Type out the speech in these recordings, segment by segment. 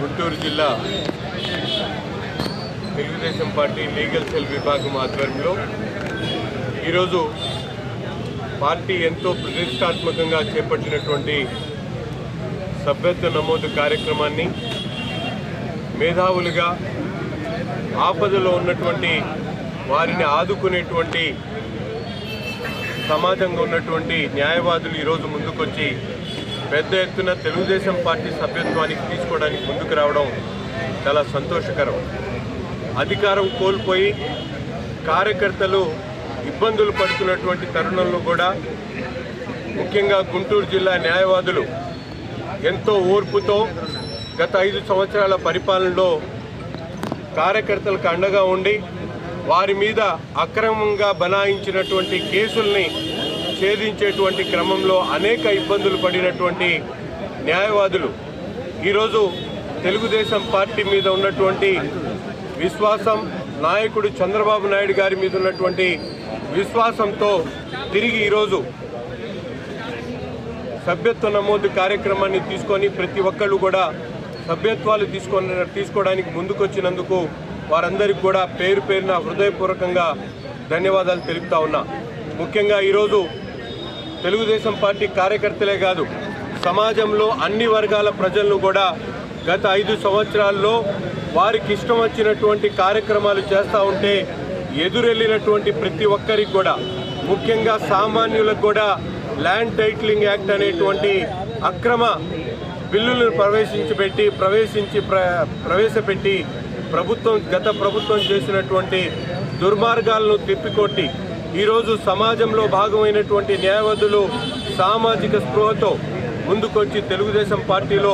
గుంటూరు జిల్లా Telugu Desam party legal cell విభాగం ఆధ్వర్యంలో ఈరోజు పార్టీ ఎంతో ప్రతిష్టాత్మకంగా చేపట్టినటువంటి సభ్యత్వ నమోదు కార్యక్రమాన్ని మేధావులుగా ఆపదలో ఉన్నటువంటి వారిని ఆదుకునేటువంటి సమాజంగా ఉన్నటువంటి న్యాయవాదులు ఈరోజు ముందుకొచ్చి పెద్ద ఎత్తున తెలుగుదేశం పార్టీ సభ్యత్వానికి తీసుకోవడానికి ముందుకు రావడం చాలా సంతోషకరం. అధికారం కోల్పోయి కార్యకర్తలు ఇబ్బందులు పడుతున్నటువంటి తరుణంలో కూడా ముఖ్యంగా గుంటూరు జిల్లా న్యాయవాదులు ఎంతో ఓర్పుతో గత ఐదు సంవత్సరాల పరిపాలనలో కార్యకర్తలకు అండగా ఉండి వారి మీద అక్రమంగా బనాయించినటువంటి కేసుల్ని ఛేదించేటువంటి క్రమంలో అనేక ఇబ్బందులు పడినటువంటి న్యాయవాదులు ఈరోజు తెలుగుదేశం పార్టీ మీద ఉన్నటువంటి విశ్వాసం నాయకుడు చంద్రబాబు నాయుడు గారి మీద ఉన్నటువంటి విశ్వాసంతో తిరిగి ఈరోజు సభ్యత్వ నమోదు కార్యక్రమాన్ని తీసుకొని ప్రతి ఒక్కళ్ళు కూడా సభ్యత్వాలు తీసుకొని తీసుకోవడానికి ముందుకొచ్చినందుకు వారందరికీ కూడా పేరు పేరున హృదయపూర్వకంగా ధన్యవాదాలు తెలుపుతా ఉన్నా. ముఖ్యంగా ఈరోజు తెలుగుదేశం పార్టీ కార్యకర్తలే కాదు సమాజంలో అన్ని వర్గాల ప్రజలను కూడా గత ఐదు సంవత్సరాల్లో వారికి ఇష్టం వచ్చినటువంటి కార్యక్రమాలు చేస్తూ ఉంటే ఎదురెళ్ళినటువంటి ప్రతి ఒక్కరికి కూడా ముఖ్యంగా సామాన్యులకు కూడా ల్యాండ్ టైటిలింగ్ యాక్ట్ అనేటువంటి అక్రమ బిల్లులను ప్రవేశించబెట్టి ప్రవేశించి ప్ర ప్రవేశపెట్టి ప్రభుత్వం గత ప్రభుత్వం చేసినటువంటి దుర్మార్గాలను తిప్పికొట్టి ఈరోజు సమాజంలో భాగమైనటువంటి న్యాయవాదులు సామాజిక స్పృహతో ముందుకొచ్చి తెలుగుదేశం పార్టీలో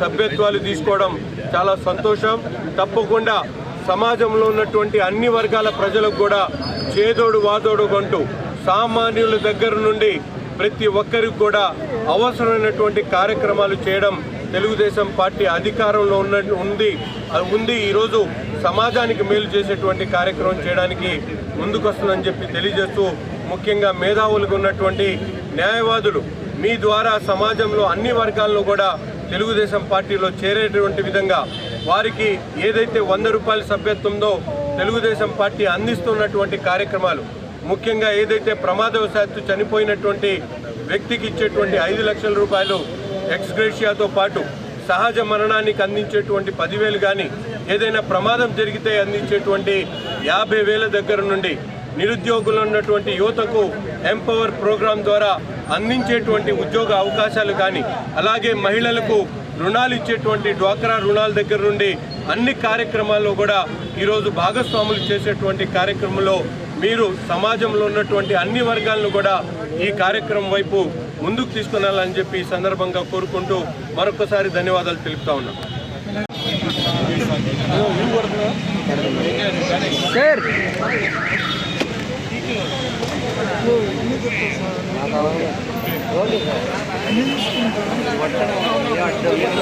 సభ్యత్వాలు తీసుకోవడం చాలా సంతోషం. తప్పకుండా సమాజంలో ఉన్నటువంటి అన్ని వర్గాల ప్రజలకు కూడా చేదోడు వాదోడు కొంటూ సామాన్యుల దగ్గర నుండి ప్రతి ఒక్కరికి కూడా అవసరమైనటువంటి కార్యక్రమాలు చేయడం తెలుగుదేశం పార్టీ అధికారంలో ఉన్న ఉంది. అది ఉంది. ఈరోజు సమాజానికి మేలు చేసేటువంటి కార్యక్రమం చేయడానికి ముందుకొస్తుందని చెప్పి తెలియజేస్తూ ముఖ్యంగా మేధావులుగా ఉన్నటువంటి న్యాయవాదులు మీ ద్వారా సమాజంలో అన్ని వర్గాలను కూడా తెలుగుదేశం పార్టీలో చేరేటువంటి విధంగా వారికి ఏదైతే వంద రూపాయల సభ్యత్వంలో తెలుగుదేశం పార్టీ అందిస్తున్నటువంటి కార్యక్రమాలు ముఖ్యంగా ఏదైతే ప్రమాదవశాత్తు చనిపోయినటువంటి వ్యక్తికి ఇచ్చేటువంటి ఐదు లక్షల రూపాయలు ఎక్స్గ్రేషియాతో పాటు సహజ మరణానికి అందించేటువంటి పదివేలు కానీ ఏదైనా ప్రమాదం జరిగితే అందించేటువంటి యాభై వేల దగ్గర నుండి నిరుద్యోగులు ఉన్నటువంటి యువతకు ఎంపవర్ ప్రోగ్రాం ద్వారా అందించేటువంటి ఉద్యోగ అవకాశాలు కానీ అలాగే మహిళలకు రుణాలు ఇచ్చేటువంటి డ్వాక్రా రుణాల దగ్గర నుండి అన్ని కార్యక్రమాల్లో కూడా ఈరోజు భాగస్వాములు చేసేటువంటి కార్యక్రమంలో మీరు సమాజంలో ఉన్నటువంటి అన్ని వర్గాలను కూడా ఈ కార్యక్రమం వైపు ముందుకు తీసుకునాలని చెప్పి ఈ సందర్భంగా కోరుకుంటూ మరొకసారి ధన్యవాదాలు తెలుపుతా ఉన్నాం. సార్!